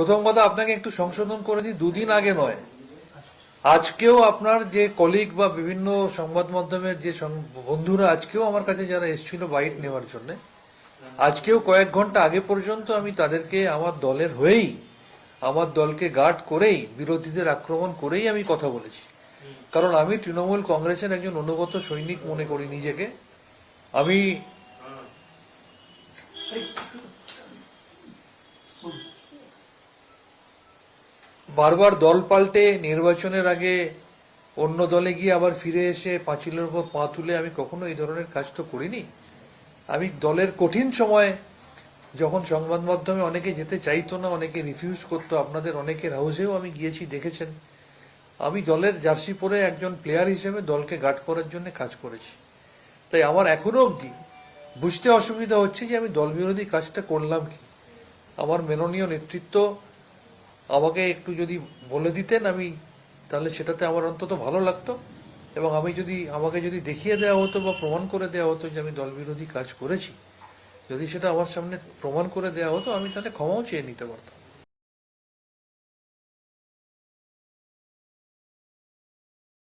প্রথম কথা, আপনাকে একটু সংশোধন করে দিই, দুদিন আগে নয়। আজকেও আপনার যে কলিগ বা বিভিন্ন সংবাদ মাধ্যমের যে বন্ধুরা আজকেও আমার কাছে যারা এসেছিল বাইট নেওয়ার জন্য, আজকেও কয়েক ঘণ্টা আগে পর্যন্ত আমি তাদেরকে, আমার দলের হয়েই, আমার দলকে গার্ড করেই, বিরোধীদের আক্রমণ করেই আমি কথা বলেছি। কারণ আমি তৃণমূল কংগ্রেসের একজন অনুগত সৈনিক মনে করি নিজেকে। আমি বারবার দল পাল্টে নির্বাচনের আগে অন্য দলে গিয়ে আবার ফিরে এসে পাঁচিলের উপর পা তুলে আমি কখনো এই ধরনের কাজ তো করিনি। আমি দলের কঠিন সময়ে যখন সংবাদ মাধ্যমে অনেকে যেতে চাইতো না, অনেকে রিফিউজ করতো, আপনাদের অনেকের হাউসেও আমি গিয়েছি, দেখেছেন। আমি দলের জার্সি পরে একজন প্লেয়ার হিসেবে দলকে গার্ড করার জন্য কাজ করেছি। তাই আমার এখনও অবধি বুঝতে অসুবিধা হচ্ছে যে আমি দল বিরোধী কাজটা করলাম কি? আমার মেননীয় নেতৃত্ব আমাকে একটু যদি বলে দিতেন আমি, তাহলে সেটাতে আমার অন্তত ভালো লাগতো। এবং আমি যদি, আমাকে যদি দেখিয়ে দেওয়া হতো বা প্রমাণ করে দেওয়া হতো যে আমি দলবিরোধী কাজ করেছি, যদি সেটা আমার সামনে প্রমাণ করে দেওয়া হতো, আমি তাহলে ক্ষমাও চেয়ে নিতে পারতাম।